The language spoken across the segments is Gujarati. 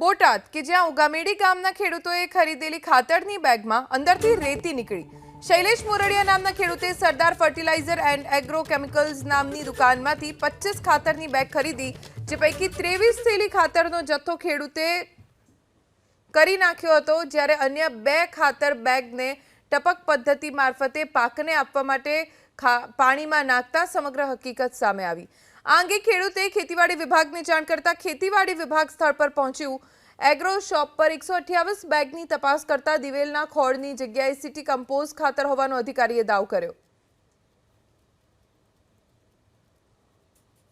બોટાદ કે જ્યાં ઉગામેડી ગામના ખેડૂતોએ ખરીદેલી ખાતરની બેગમાં અંદરથી રેતી નીકળી. શૈલેષ મોરડિયા નામના ખેડૂતે Sardar fertiliser and agro chemicals નામની દુકાનમાંથી પચીસ ખાતરની બેગ ખરીદી, જે પૈકી ત્રેવીસ થેલી ખાતરનો જથ્થો ખેડૂતે કરી નાખ્યો હતો, જ્યારે અન્ય બે ખાતર બેગને ટપક પદ્ધતિ મારફતે પાકને આપવા માટે પાણીમાં નાખતા સમગ્ર હકીકત સામે આવી. આ અંગે ખેડૂતે ખેતીવાડી વિભાગને જાણ કરતા ખેતીવાડી વિભાગ સ્થળ પર પહોંચ્યું. એગ્રો શોપ પર એકસો અઠ્યાવીસ બેગની તપાસ કરતા દિવેલના ખોળની જગ્યાએ સિટી કમ્પોઝ ખાતર હોવાનો અધિકારીએ દાવ કર્યો.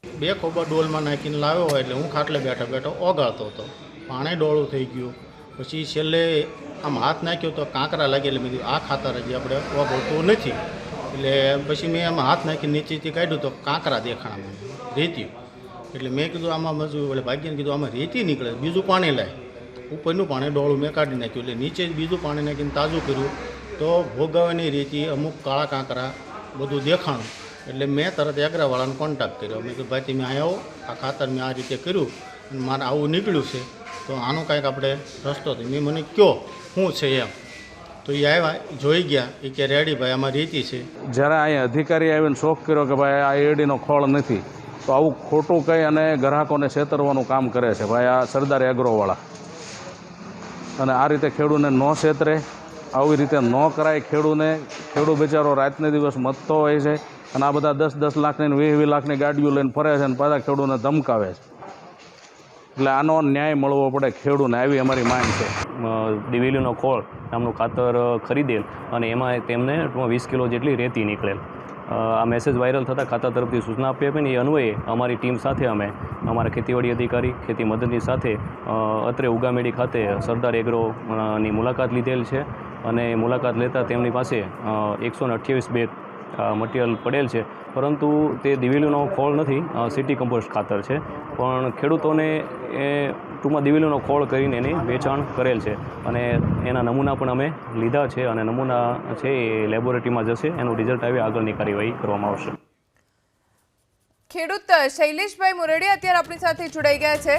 બે ખોબા ડોલમાં નાખીને લાવ્યો હોય એટલે હું ખાટલે બેઠો બેઠો ઓગાળતો હતો. પાણી ડોળું થઈ ગયું. પછી છેલ્લે આમ હાથ નાખ્યો તો કાંકરા લાગે એટલે મેં આ ખાતર હજી આપણે ઓગળતું નથી. એટલે પછી મેં આમ હાથ નાખી નીચેથી કાઢ્યું તો કાંકરા દેખાણા રેતી. એટલે મેં કીધું આમાં બાજુ એટલે ભાગ્યને કીધું આમાં રેતી નીકળે, બીજું પાણી લાય. ઉપરનું પાણી ડોળું મેં કાઢી નાખ્યું, એટલે નીચે બીજું પાણી નાખીને તાજું કર્યું. તો ભોગવવાની રેતી, અમુક કાળા કાંકરા, બધું દેખાણું. એટલે મેં તરત એગ્રાવાળાને કોન્ટેક્ટ કર્યો. મેં કીધું, ભાઈ, તમે આવ્યા આ ખાતર મેં આ રીતે કર્યું અને મારે આવું નીકળ્યું છે. તો આનો કાંઈક આપણે રસ્તો હતો મેં મને કહો શું છે એમ. તો એ આવ્યા, જોઈ ગયા, એ કે, રેડી ભાઈ, આમાં રેતી છે. જ્યારે અહીંયા અધિકારી આવીને શોખ કર્યો કે, ભાઈ, આ એડીનો ખોળ નથી. તો આવું ખોટું કહી અને ગ્રાહકોને છેતરવાનું કામ કરે છે. ભાઈ, આ સરદાર એગ્રોવાળા. અને આ રીતે ખેડૂને ન છેતરે, આવી રીતે ન કરાય ખેડૂને. ખેડૂત બિચારો રાતને દિવસ મથતો હોય છે અને આ બધા દસ દસ લાખની વીસ વીસ લાખની ગાડીઓ લઈને ફરે છે અને પાછા ખેડૂને ધમકાવે છે. એટલે આનો ન્યાય મળવો પડે ખેડૂને, આવી અમારી માંગ છે. દિવેલીનો ખોળ નામનું ખાતર ખરીદેલ અને એમાં તેમને વીસ કિલો જેટલી રેતી નીકળેલ. આ મેસેજ વાયરલ થતાં ખાતા તરફથી સૂચના આપી આપીને એ અન્વયે અમારી ટીમ સાથે અમે, અમારા ખેતીવાડી અધિકારી, ખેતી મદદની સાથે અત્રે ઉગામેડી ખાતે સરદાર એગ્રોની મુલાકાત લીધેલ છે અને મુલાકાત લેતા તેમની પાસે એકસો ને અઠ્યાવીસ બેગ મટીરિયલ પડેલ છે. પરંતુ તે દિવેલીનો ખોળ નથી સિટી કમ્પોસ્ટ ખાતર છે. પણ ખેડૂતોને એ ટૂંકમાં દિવેલીનો ખોળ કરીને એની વેચાણ કરેલ છે. અને એના નમૂના પણ અમે લીધા છે અને નમૂના છે એ લેબોરેટરીમાં જશે. એનું રિઝલ્ટ આવી આગળની કાર્યવાહી કરવામાં આવશે. ખેડૂત શૈલેષભાઈ મુરડી અત્યારે આપણી સાથે જોડાઈ ગયા છે.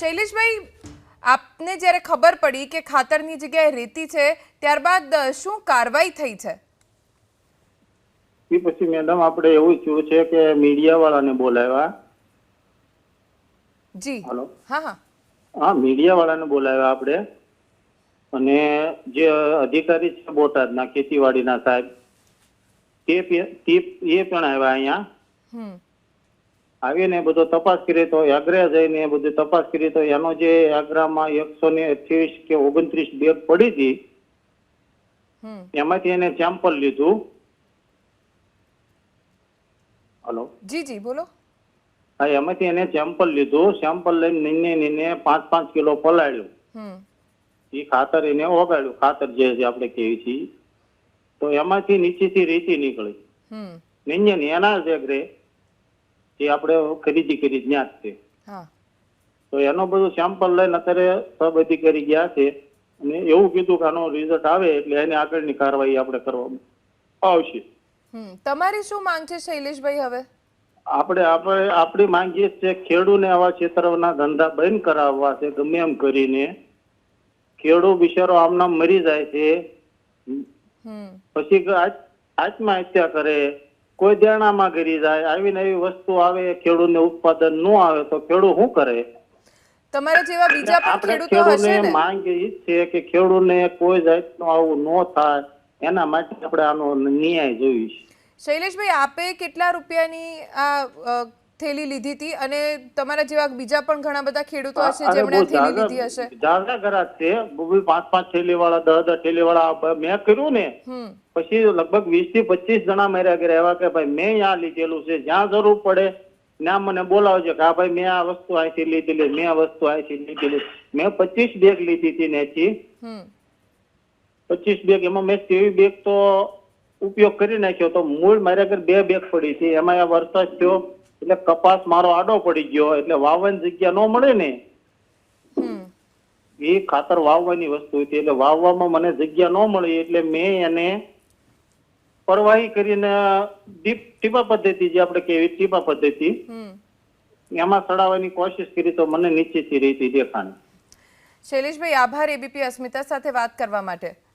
શૈલેષભાઈ આપને જ્યારે ખબર પડી કે ખાતરની જગ્યાએ રેતી છે ત્યારબાદ શું કાર્યવાહી થઈ છે? એ પછી મેડમ આપણે એવું થયું છે કે મીડિયા વાળાને બોલાવ્યા. જી. હાલો. હા હા. હા મીડિયા વાળાને બોલાવ્યા આપણે. અને જે અધિકારી છે બોટાદના ખેતીવાડીના સાહેબ તે તે એ પણ આવ્યા અહીંયા. આવીને બધો તપાસ કરી તો આગ્રા જઈને બધું તપાસ કરી તો એનો જે આગ્રામાં એકસો ને અઠ્યાવીસ કે ઓગણત્રીસ બેગ પડી હતી હમ. એમાંથી એને સેમ્પલ લીધું. હલો. જી જી બોલો. હા એમાંથી એને સેમ્પલ લીધું. સેમ્પલ લઈને નીને નીને પાંચ પાંચ કિલો પલાળ્યું. એ ખાતર એને ઓગાળ્યું. ખાતર જે છે આપણે કહીએ છીએ. તો એમાંથી નીચેથી રેતી નીકળી. હમ. નીને ને એના જ એક રે. જે આપણે ખરીદી કરી જ છે. તો એનો બધું સેમ્પલ લઈને અત્યારે સબ અધિકારી ગયા છે. અને એવું કીધું કે આનો રિઝલ્ટ આવે એટલે એની આગળની કાર્યવાહી આપણે કરવામાં આવશે. તમારી શું માંગ છે શૈલેષભાઈ હવે? આપણે આપણે આપણી માંગીએ છે ખેડૂને આવા ક્ષેત્રના ધંધા બંધ કરાવવા છે ગમે એમ કરીને. ખેડૂ બિચારો આમના મરી જાય છે. પછી આત્મહત્યા કરે. કોઈ દેણામાં ગરી જાય આવી નવી વસ્તુ આવે ખેડૂને ઉત્પાદન ન આવે તો ખેડૂ શું કરે? તમારા જેવા બીજા પણ ખેડૂતો હશે ને? માંગ એ છે કે ખેડૂને કોઈ જાતનું આવું ન થાય. એના માટે આપણે આનો ન્યાય જોઈએ છે શૈલેષભાઈ આપે કેટલા રૂપિયાની આ થેલી લીધી હતી અને તમારા જેવા બીજા પણ ઘણા બધા ખેડૂતો હશે જેમણે થેલી લીધી હશે? ઝાઝા ઘરા છે. પાંચ પાંચ થેલી વાળા દસ દસ થેલી વાળા મેં કર્યું ને પછી લગભગ વીસથી પચીસ જણા માર્યા ઘરે એવા કે ભાઈ મેં ત્યાં લીધેલું છે જ્યાં જરૂર પડે ત્યાં મને બોલાવજો. કે હા ભાઈ મેં આ વસ્તુ અહીંથી લીધેલી મેં આ વસ્તુ અહીંથી લીધેલી. મેં પચીસ બેગ લીધી હતી નેથી પચીસ બેગ એમાં મેં તેવી બેગ તો ઉપયોગ કરી નાખ્યો તો મૂળ મારા આગળ બે બેગ પડી હતી એમાં વરસાદ થયો એટલે કપાસ મારો આડો પડી ગયો એટલે વાવવાની જગ્યા ન મળે ને. એ ખાતર વાવવાની વસ્તુ હતી એટલે વાવવામાં મને જગ્યા ન મળી એટલે મેં એને પરવાહી કરીને ડીપ ટીપા પદ્ધતિ જે આપણે કહેવી ટીપા પદ્ધતિ એમાં ચડાવવાની કોશિશ કરી તો મને નીચેથી રહી હતી દેખાણ. શૈલેષભાઈ આભાર એબીપી અસ્મિતા સાથે વાત કરવા માટે.